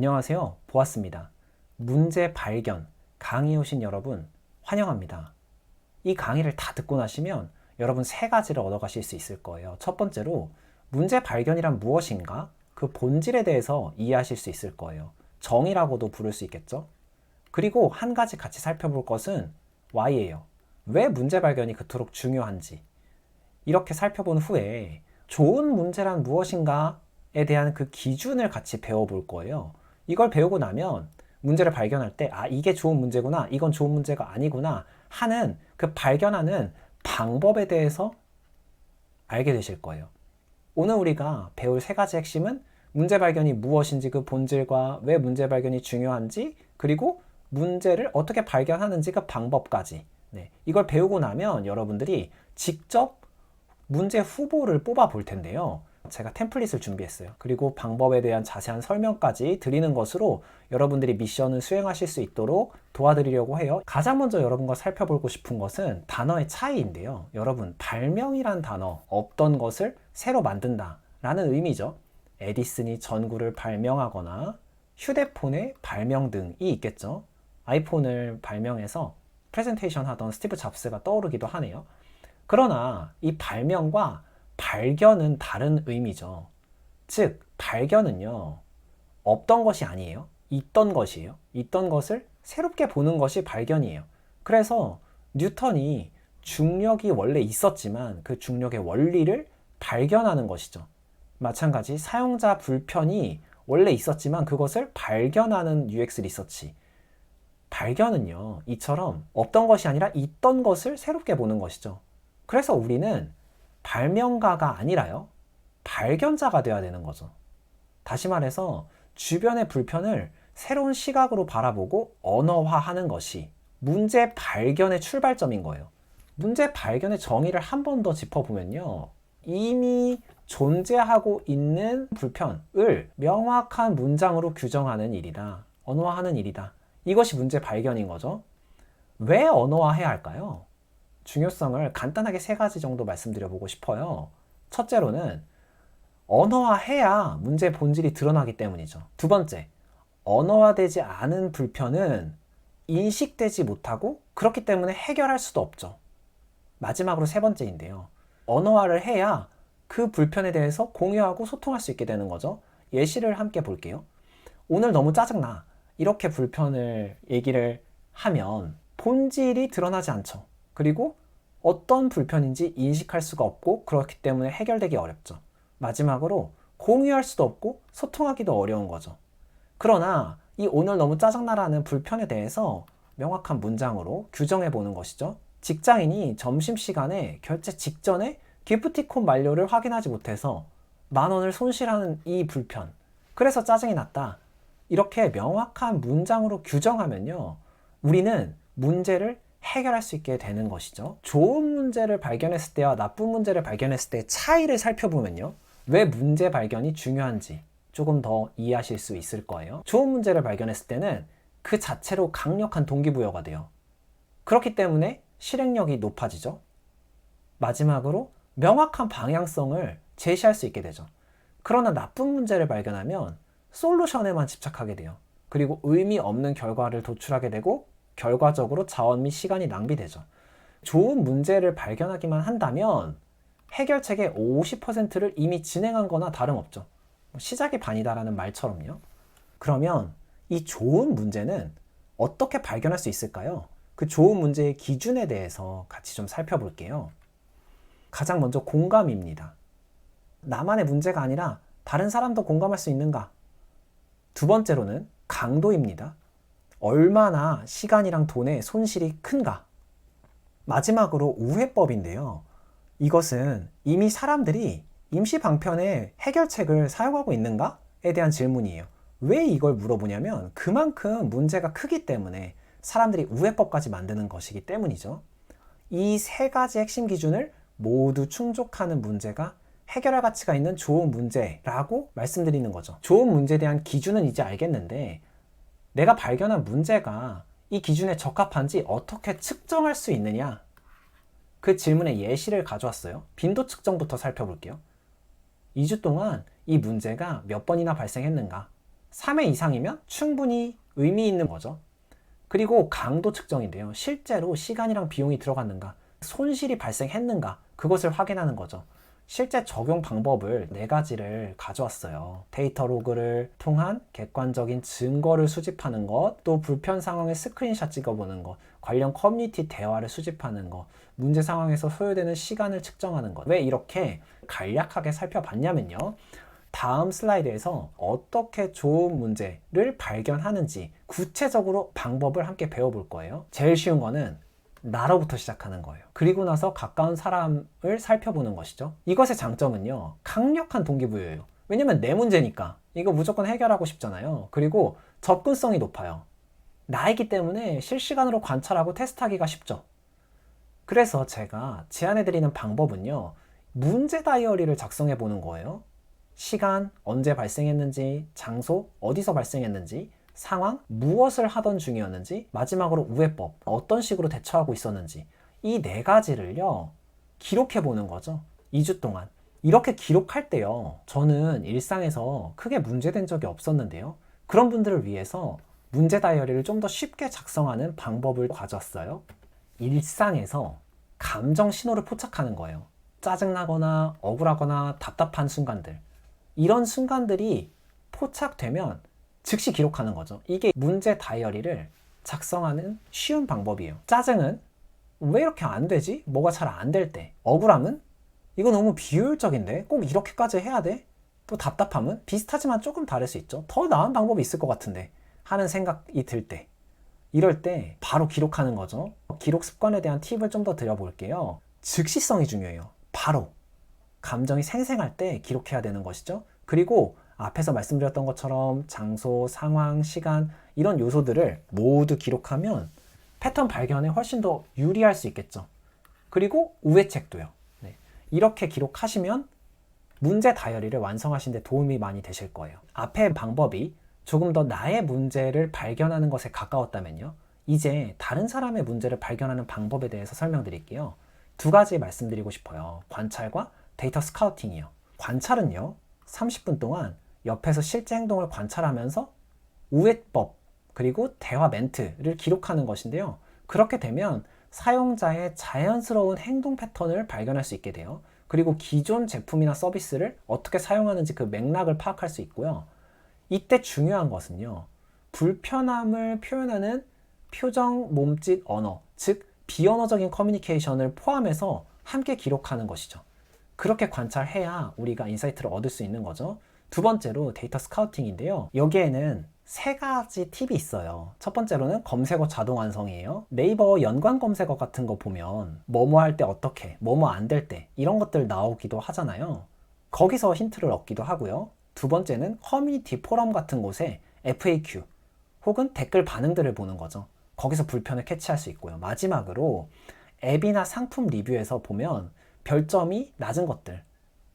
안녕하세요. 보았습니다. 문제 발견 강의 오신 여러분 환영합니다. 이 강의를 다 듣고 나시면 여러분 세 가지를 얻어가실 수 있을 거예요. 첫 번째로 문제 발견이란 무엇인가? 그 본질에 대해서 이해하실 수 있을 거예요. 정의라고도 부를 수 있겠죠? 그리고 한 가지 같이 살펴볼 것은 Y예요. 왜 문제 발견이 그토록 중요한지. 이렇게 살펴본 후에 좋은 문제란 무엇인가에 대한 그 기준을 같이 배워볼 거예요. 이걸 배우고 나면 문제를 발견할 때, 아, 이게 좋은 문제구나, 이건 좋은 문제가 아니구나 하는 그 발견하는 방법에 대해서 알게 되실 거예요. 오늘 우리가 배울 세 가지 핵심은 문제 발견이 무엇인지 그 본질과 왜 문제 발견이 중요한지 그리고 문제를 어떻게 발견하는지 그 방법까지 네, 이걸 배우고 나면 여러분들이 직접 문제 후보를 뽑아 볼 텐데요. 제가 템플릿을 준비했어요. 그리고 방법에 대한 자세한 설명까지 드리는 것으로 여러분들이 미션을 수행하실 수 있도록 도와드리려고 해요. 가장 먼저 여러분과 살펴보고 싶은 것은 단어의 차이인데요. 여러분, 발명이란 단어, 없던 것을 새로 만든다 라는 의미죠. 에디슨이 전구를 발명하거나 휴대폰의 발명 등이 있겠죠. 아이폰을 발명해서 프레젠테이션 하던 스티브 잡스가 떠오르기도 하네요. 그러나 이 발명과 발견은 다른 의미죠. 즉, 발견은요, 없던 것이 아니에요. 있던 것이에요. 있던 것을 새롭게 보는 것이 발견이에요. 그래서 뉴턴이 중력이 원래 있었지만 그 중력의 원리를 발견하는 것이죠. 마찬가지 사용자 불편이 원래 있었지만 그것을 발견하는 UX 리서치. 발견은요, 이처럼 없던 것이 아니라 있던 것을 새롭게 보는 것이죠. 그래서 우리는 발명가가 아니라요, 발견자가 되어야 되는 거죠. 다시 말해서 주변의 불편을 새로운 시각으로 바라보고 언어화하는 것이 문제 발견의 출발점인 거예요. 문제 발견의 정의를 한 번 더 짚어보면요. 이미 존재하고 있는 불편을 명확한 문장으로 규정하는 일이다. 언어화하는 일이다. 이것이 문제 발견인 거죠. 왜 언어화해야 할까요? 중요성을 간단하게 세 가지 정도 말씀드려 보고 싶어요. 첫째로는 언어화해야 문제 본질이 드러나기 때문이죠. 두 번째, 언어화되지 않은 불편은 인식되지 못하고 그렇기 때문에 해결할 수도 없죠. 마지막으로 세 번째인데요. 언어화를 해야 그 불편에 대해서 공유하고 소통할 수 있게 되는 거죠. 예시를 함께 볼게요. 오늘 너무 짜증나. 이렇게 불편을 얘기를 하면 본질이 드러나지 않죠. 그리고 어떤 불편인지 인식할 수가 없고 그렇기 때문에 해결되기 어렵죠. 마지막으로 공유할 수도 없고 소통하기도 어려운 거죠. 그러나 이 오늘 너무 짜증나라는 불편에 대해서 명확한 문장으로 규정해 보는 것이죠. 직장인이 점심시간에 결제 직전에 기프티콘 만료를 확인하지 못해서 만 원을 손실하는 이 불편. 그래서 짜증이 났다. 이렇게 명확한 문장으로 규정하면요. 우리는 문제를 해결할 수 있게 되는 것이죠. 좋은 문제를 발견했을 때와 나쁜 문제를 발견했을 때의 차이를 살펴보면요. 왜 문제 발견이 중요한지 조금 더 이해하실 수 있을 거예요. 좋은 문제를 발견했을 때는 그 자체로 강력한 동기부여가 돼요. 그렇기 때문에 실행력이 높아지죠. 마지막으로 명확한 방향성을 제시할 수 있게 되죠. 그러나 나쁜 문제를 발견하면 솔루션에만 집착하게 돼요. 그리고 의미 없는 결과를 도출하게 되고 결과적으로 자원 및 시간이 낭비되죠. 좋은 문제를 발견하기만 한다면 해결책의 50%를 이미 진행한 거나 다름없죠. 뭐 시작이 반이다라는 말처럼요. 그러면 이 좋은 문제는 어떻게 발견할 수 있을까요? 그 좋은 문제의 기준에 대해서 같이 좀 살펴볼게요. 가장 먼저 공감입니다. 나만의 문제가 아니라 다른 사람도 공감할 수 있는가? 두 번째로는 강도입니다. 얼마나 시간이랑 돈의 손실이 큰가? 마지막으로 우회법인데요. 이것은 이미 사람들이 임시 방편의 해결책을 사용하고 있는가에 대한 질문이에요. 왜 이걸 물어보냐면 그만큼 문제가 크기 때문에 사람들이 우회법까지 만드는 것이기 때문이죠. 이 세 가지 핵심 기준을 모두 충족하는 문제가 해결할 가치가 있는 좋은 문제라고 말씀드리는 거죠. 좋은 문제에 대한 기준은 이제 알겠는데 내가 발견한 문제가 이 기준에 적합한지 어떻게 측정할 수 있느냐? 그 질문의 예시를 가져왔어요. 빈도 측정부터 살펴볼게요. 2주 동안 이 문제가 몇 번이나 발생했는가? 3회 이상이면 충분히 의미 있는 거죠. 그리고 강도 측정인데요. 실제로 시간이랑 비용이 들어갔는가, 손실이 발생했는가, 그것을 확인하는 거죠. 실제 적용 방법을 네 가지를 가져왔어요. 데이터 로그를 통한 객관적인 증거를 수집하는 것, 또 불편 상황의 스크린샷 찍어보는 것, 관련 커뮤니티 대화를 수집하는 것, 문제 상황에서 소요되는 시간을 측정하는 것. 왜 이렇게 간략하게 살펴봤냐면요. 다음 슬라이드에서 어떻게 좋은 문제를 발견하는지 구체적으로 방법을 함께 배워볼 거예요. 제일 쉬운 거는 나로부터 시작하는 거예요. 그리고 나서 가까운 사람을 살펴보는 것이죠. 이것의 장점은요, 강력한 동기부여예요. 왜냐면 내 문제니까. 이거 무조건 해결하고 싶잖아요. 그리고 접근성이 높아요. 나이기 때문에 실시간으로 관찰하고 테스트하기가 쉽죠. 그래서 제가 제안해드리는 방법은요, 문제 다이어리를 작성해 보는 거예요. 시간, 언제 발생했는지, 장소, 어디서 발생했는지, 상황, 무엇을 하던 중이었는지, 마지막으로 우회법, 어떤 식으로 대처하고 있었는지, 이 네 가지를요, 기록해 보는 거죠. 2주 동안. 이렇게 기록할 때요, 저는 일상에서 크게 문제된 적이 없었는데요. 그런 분들을 위해서 문제 다이어리를 좀 더 쉽게 작성하는 방법을 가져왔어요. 일상에서 감정 신호를 포착하는 거예요. 짜증나거나 억울하거나 답답한 순간들. 이런 순간들이 포착되면 즉시 기록하는 거죠. 이게 문제 다이어리를 작성하는 쉬운 방법이에요. 짜증은 왜 이렇게 안 되지? 뭐가 잘 안 될 때. 억울함은 이거 너무 비효율적인데 꼭 이렇게까지 해야 돼? 또 답답함은 비슷하지만 조금 다를 수 있죠. 더 나은 방법이 있을 것 같은데 하는 생각이 들 때. 이럴 때 바로 기록하는 거죠. 기록 습관에 대한 팁을 좀 더 드려볼게요. 즉시성이 중요해요. 바로. 감정이 생생할 때 기록해야 되는 것이죠. 그리고 앞에서 말씀드렸던 것처럼 장소, 상황, 시간 이런 요소들을 모두 기록하면 패턴 발견에 훨씬 더 유리할 수 있겠죠. 그리고 우회책도요. 네. 이렇게 기록하시면 문제 다이어리를 완성하신 데 도움이 많이 되실 거예요. 앞의 방법이 조금 더 나의 문제를 발견하는 것에 가까웠다면요. 이제 다른 사람의 문제를 발견하는 방법에 대해서 설명드릴게요. 두 가지 말씀드리고 싶어요. 관찰과 데이터 스카우팅이요. 관찰은요, 30분 동안 옆에서 실제 행동을 관찰하면서 우회법, 그리고 대화 멘트를 기록하는 것인데요. 그렇게 되면 사용자의 자연스러운 행동 패턴을 발견할 수 있게 돼요. 그리고 기존 제품이나 서비스를 어떻게 사용하는지 그 맥락을 파악할 수 있고요. 이때 중요한 것은요. 불편함을 표현하는 표정, 몸짓, 언어, 즉 비언어적인 커뮤니케이션을 포함해서 함께 기록하는 것이죠. 그렇게 관찰해야 우리가 인사이트를 얻을 수 있는 거죠. 두 번째로 데이터 스카우팅인데요. 여기에는 세 가지 팁이 있어요. 첫 번째로는 검색어 자동 완성이에요. 네이버 연관 검색어 같은 거 보면 뭐뭐 할 때 어떻게, 뭐뭐 안 될 때 이런 것들 나오기도 하잖아요. 거기서 힌트를 얻기도 하고요. 두 번째는 커뮤니티 포럼 같은 곳에 FAQ 혹은 댓글 반응들을 보는 거죠. 거기서 불편을 캐치할 수 있고요. 마지막으로 앱이나 상품 리뷰에서 보면 별점이 낮은 것들,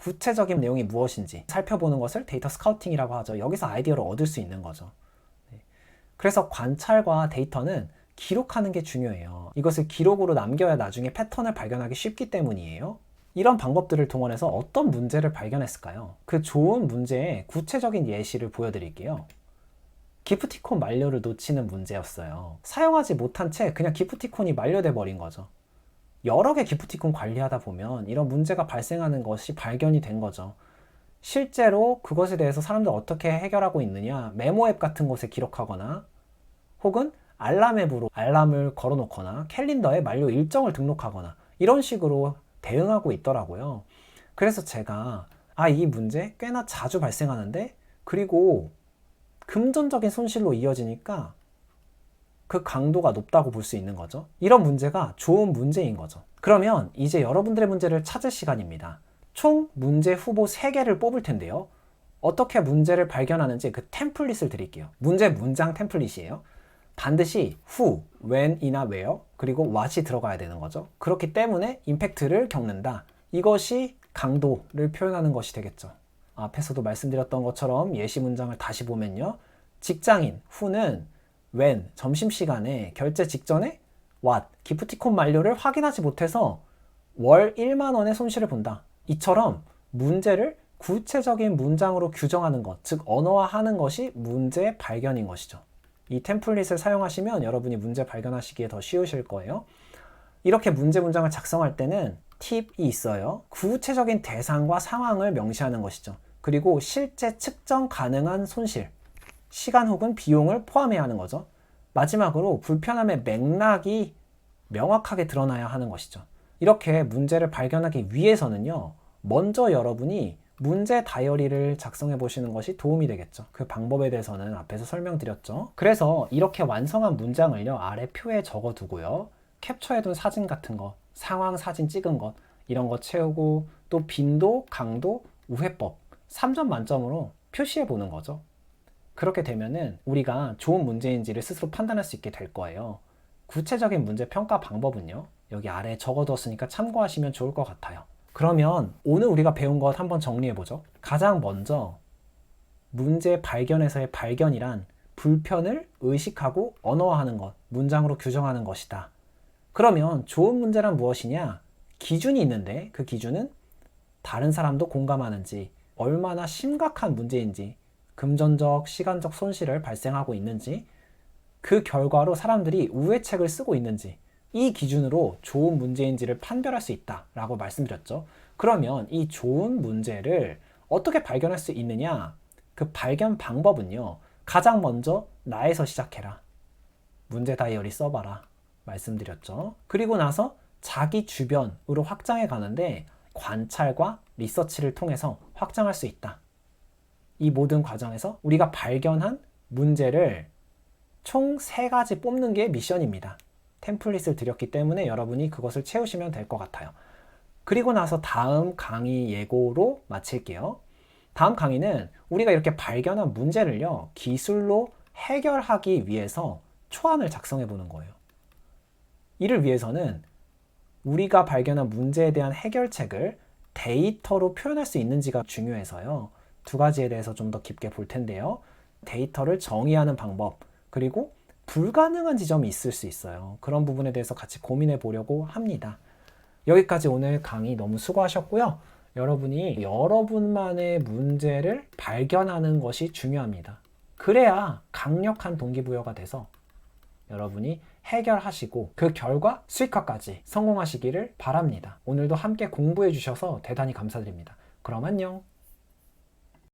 구체적인 내용이 무엇인지 살펴보는 것을 데이터 스카우팅이라고 하죠. 여기서 아이디어를 얻을 수 있는 거죠. 네. 그래서 관찰과 데이터는 기록하는 게 중요해요. 이것을 기록으로 남겨야 나중에 패턴을 발견하기 쉽기 때문이에요. 이런 방법들을 동원해서 어떤 문제를 발견했을까요? 그 좋은 문제의 구체적인 예시를 보여드릴게요. 기프티콘 만료를 놓치는 문제였어요. 사용하지 못한 채 그냥 기프티콘이 만료돼 버린 거죠. 여러 개 기프티콘 관리하다 보면 이런 문제가 발생하는 것이 발견이 된 거죠. 실제로 그것에 대해서 사람들 어떻게 해결하고 있느냐 메모 앱 같은 곳에 기록하거나 혹은 알람 앱으로 알람을 걸어 놓거나 캘린더에 만료 일정을 등록하거나 이런 식으로 대응하고 있더라고요. 그래서 제가 아, 이 문제 꽤나 자주 발생하는데 그리고 금전적인 손실로 이어지니까 그 강도가 높다고 볼 수 있는 거죠. 이런 문제가 좋은 문제인 거죠. 그러면 이제 여러분들의 문제를 찾을 시간입니다. 총 문제 후보 3개를 뽑을 텐데요. 어떻게 문제를 발견하는지 그 템플릿을 드릴게요. 문제 문장 템플릿이에요. 반드시 who, when이나 where, 그리고 what이 들어가야 되는 거죠. 그렇기 때문에 임팩트를 겪는다. 이것이 강도를 표현하는 것이 되겠죠. 앞에서도 말씀드렸던 것처럼 예시 문장을 다시 보면요. 직장인 who는 when 점심시간에 결제 직전에 what 기프티콘 만료를 확인하지 못해서 월 1만 원의 손실을 본다. 이처럼 문제를 구체적인 문장으로 규정하는 것, 즉 언어화하는 것이 문제 발견인 것이죠. 이 템플릿을 사용하시면 여러분이 문제 발견하시기에 더 쉬우실 거예요. 이렇게 문제 문장을 작성할 때는 팁이 있어요. 구체적인 대상과 상황을 명시하는 것이죠. 그리고 실제 측정 가능한 손실, 시간 혹은 비용을 포함해야 하는 거죠. 마지막으로 불편함의 맥락이 명확하게 드러나야 하는 것이죠. 이렇게 문제를 발견하기 위해서는요, 먼저 여러분이 문제 다이어리를 작성해 보시는 것이 도움이 되겠죠. 그 방법에 대해서는 앞에서 설명드렸죠. 그래서 이렇게 완성한 문장을요, 아래 표에 적어 두고요. 캡처해 둔 사진 같은 거, 상황 사진 찍은 것, 이런 거 채우고 또 빈도, 강도, 우회법 3점 만점으로 표시해 보는 거죠. 그렇게 되면은 우리가 좋은 문제인지를 스스로 판단할 수 있게 될 거예요. 구체적인 문제 평가 방법은요. 여기 아래에 적어뒀으니까 참고하시면 좋을 것 같아요. 그러면 오늘 우리가 배운 것 한번 정리해 보죠. 가장 먼저 문제 발견에서의 발견이란 불편을 의식하고 언어화하는 것, 문장으로 규정하는 것이다. 그러면 좋은 문제란 무엇이냐? 기준이 있는데 그 기준은 다른 사람도 공감하는지, 얼마나 심각한 문제인지, 금전적, 시간적 손실을 발생하고 있는지, 그 결과로 사람들이 우회책을 쓰고 있는지, 이 기준으로 좋은 문제인지를 판별할 수 있다라고 말씀드렸죠. 그러면 이 좋은 문제를 어떻게 발견할 수 있느냐? 그 발견 방법은요. 가장 먼저 나에서 시작해라. 문제 다이어리 써봐라. 말씀드렸죠. 그리고 나서 자기 주변으로 확장해 가는데 관찰과 리서치를 통해서 확장할 수 있다. 이 모든 과정에서 우리가 발견한 문제를 총 세 가지 뽑는 게 미션입니다. 템플릿을 드렸기 때문에 여러분이 그것을 채우시면 될 것 같아요. 그리고 나서 다음 강의 예고로 마칠게요. 다음 강의는 우리가 이렇게 발견한 문제를요, 기술로 해결하기 위해서 초안을 작성해 보는 거예요. 이를 위해서는 우리가 발견한 문제에 대한 해결책을 데이터로 표현할 수 있는지가 중요해서요. 두 가지에 대해서 좀 더 깊게 볼 텐데요. 데이터를 정의하는 방법, 그리고 불가능한 지점이 있을 수 있어요. 그런 부분에 대해서 같이 고민해 보려고 합니다. 여기까지 오늘 강의 너무 수고하셨고요. 여러분이 여러분만의 문제를 발견하는 것이 중요합니다. 그래야 강력한 동기부여가 돼서 여러분이 해결하시고 그 결과 수익화까지 성공하시기를 바랍니다. 오늘도 함께 공부해 주셔서 대단히 감사드립니다. 그럼 안녕.